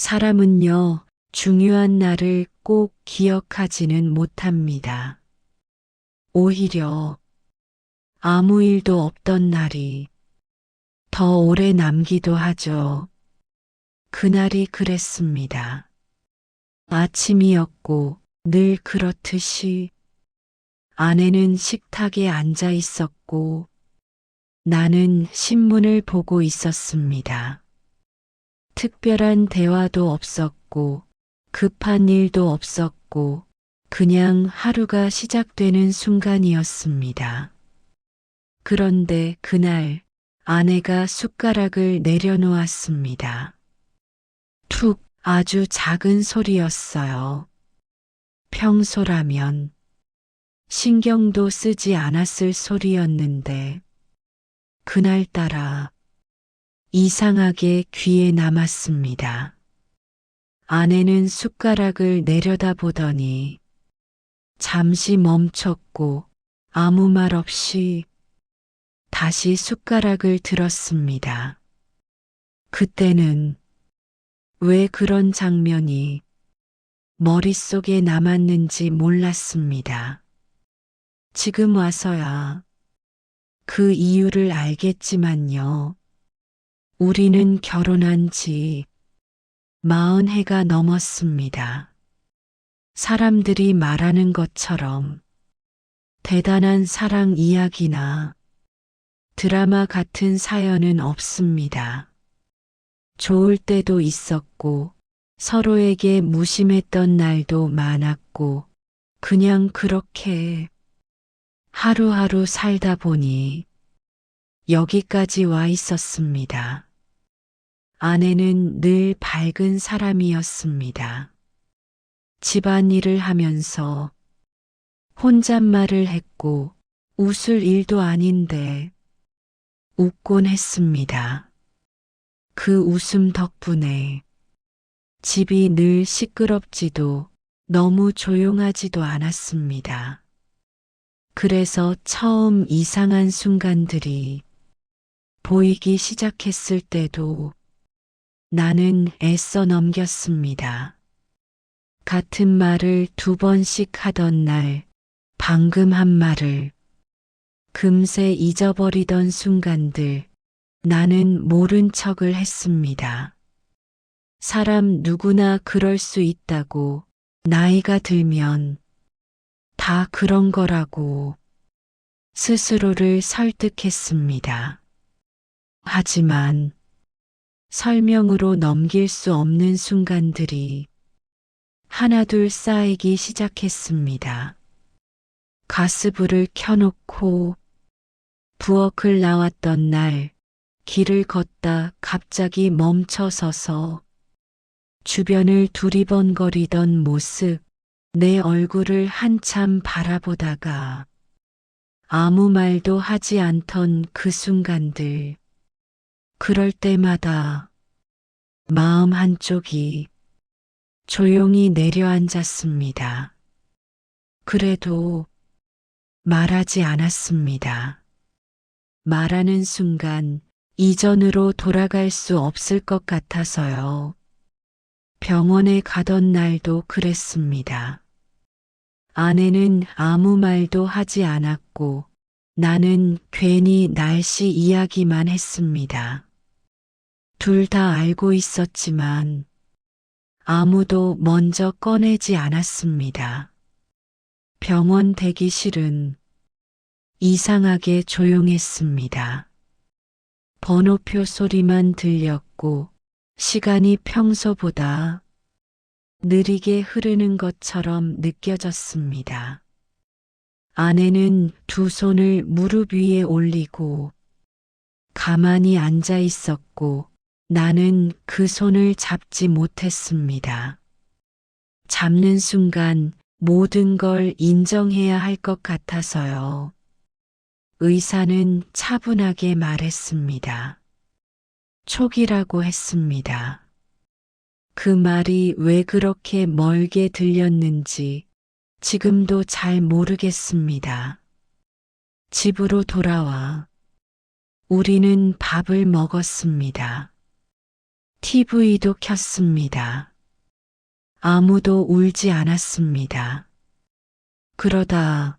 사람은요, 중요한 날을 꼭 기억하지는 못합니다. 오히려 아무 일도 없던 날이 더 오래 남기도 하죠. 그날이 그랬습니다. 아침이었고 늘 그렇듯이 아내는 식탁에 앉아 있었고 나는 신문을 보고 있었습니다. 특별한 대화도 없었고 급한 일도 없었고 그냥 하루가 시작되는 순간이었습니다. 그런데 그날 아내가 숟가락을 내려놓았습니다. 툭 아주 작은 소리였어요. 평소라면 신경도 쓰지 않았을 소리였는데 그날따라 이상하게 귀에 남았습니다. 아내는 숟가락을 내려다보더니 잠시 멈췄고 아무 말 없이 다시 숟가락을 들었습니다. 그때는 왜 그런 장면이 머릿속에 남았는지 몰랐습니다. 지금 와서야 그 이유를 알겠지만요. 우리는 결혼한 지 마흔 해가 넘었습니다. 사람들이 말하는 것처럼 대단한 사랑 이야기나 드라마 같은 사연은 없습니다. 좋을 때도 있었고 서로에게 무심했던 날도 많았고 그냥 그렇게 하루하루 살다 보니 여기까지 와 있었습니다. 아내는 늘 밝은 사람이었습니다. 집안일을 하면서 혼잣말을 했고 웃을 일도 아닌데 웃곤 했습니다. 그 웃음 덕분에 집이 늘 시끄럽지도 너무 조용하지도 않았습니다. 그래서 처음 이상한 순간들이 보이기 시작했을 때도 나는 애써 넘겼습니다. 같은 말을 두 번씩 하던 날, 방금 한 말을 금세 잊어버리던 순간들, 나는 모른 척을 했습니다. 사람 누구나 그럴 수 있다고 나이가 들면 다 그런 거라고 스스로를 설득했습니다. 하지만 설명으로 넘길 수 없는 순간들이 하나둘 쌓이기 시작했습니다. 가스불을 켜놓고 부엌을 나왔던 날 길을 걷다 갑자기 멈춰서서 주변을 두리번거리던 모습, 내 얼굴을 한참 바라보다가 아무 말도 하지 않던 그 순간들, 그럴 때마다 마음 한쪽이 조용히 내려앉았습니다. 그래도 말하지 않았습니다. 말하는 순간 이전으로 돌아갈 수 없을 것 같아서요. 병원에 가던 날도 그랬습니다. 아내는 아무 말도 하지 않았고 나는 괜히 날씨 이야기만 했습니다. 둘 다 알고 있었지만 아무도 먼저 꺼내지 않았습니다. 병원 대기실은 이상하게 조용했습니다. 번호표 소리만 들렸고 시간이 평소보다 느리게 흐르는 것처럼 느껴졌습니다. 아내는 두 손을 무릎 위에 올리고 가만히 앉아 있었고 나는 그 손을 잡지 못했습니다. 잡는 순간 모든 걸 인정해야 할 것 같아서요. 의사는 차분하게 말했습니다. 촉이라고 했습니다. 그 말이 왜 그렇게 멀게 들렸는지 지금도 잘 모르겠습니다. 집으로 돌아와 우리는 밥을 먹었습니다. TV도 켰습니다. 아무도 울지 않았습니다. 그러다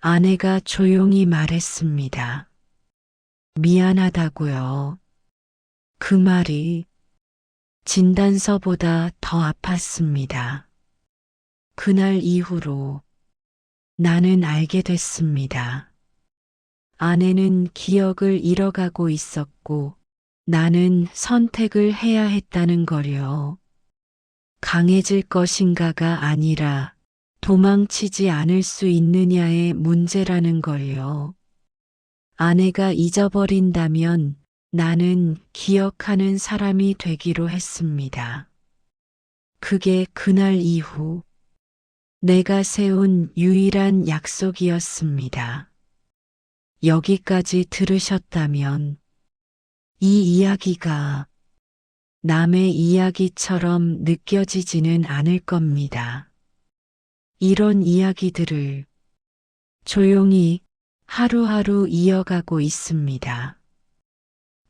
아내가 조용히 말했습니다. 미안하다고요. 그 말이 진단서보다 더 아팠습니다. 그날 이후로 나는 알게 됐습니다. 아내는 기억을 잃어가고 있었고 나는 선택을 해야 했다는 거요. 강해질 것인가가 아니라 도망치지 않을 수 있느냐의 문제라는 걸요. 아내가 잊어버린다면 나는 기억하는 사람이 되기로 했습니다. 그게 그날 이후 내가 세운 유일한 약속이었습니다. 여기까지 들으셨다면 이 이야기가 남의 이야기처럼 느껴지지는 않을 겁니다. 이런 이야기들을 조용히 하루하루 이어가고 있습니다.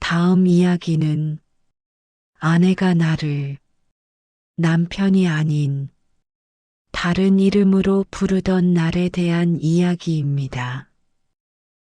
다음 이야기는 아내가 나를 남편이 아닌 다른 이름으로 부르던 날에 대한 이야기입니다.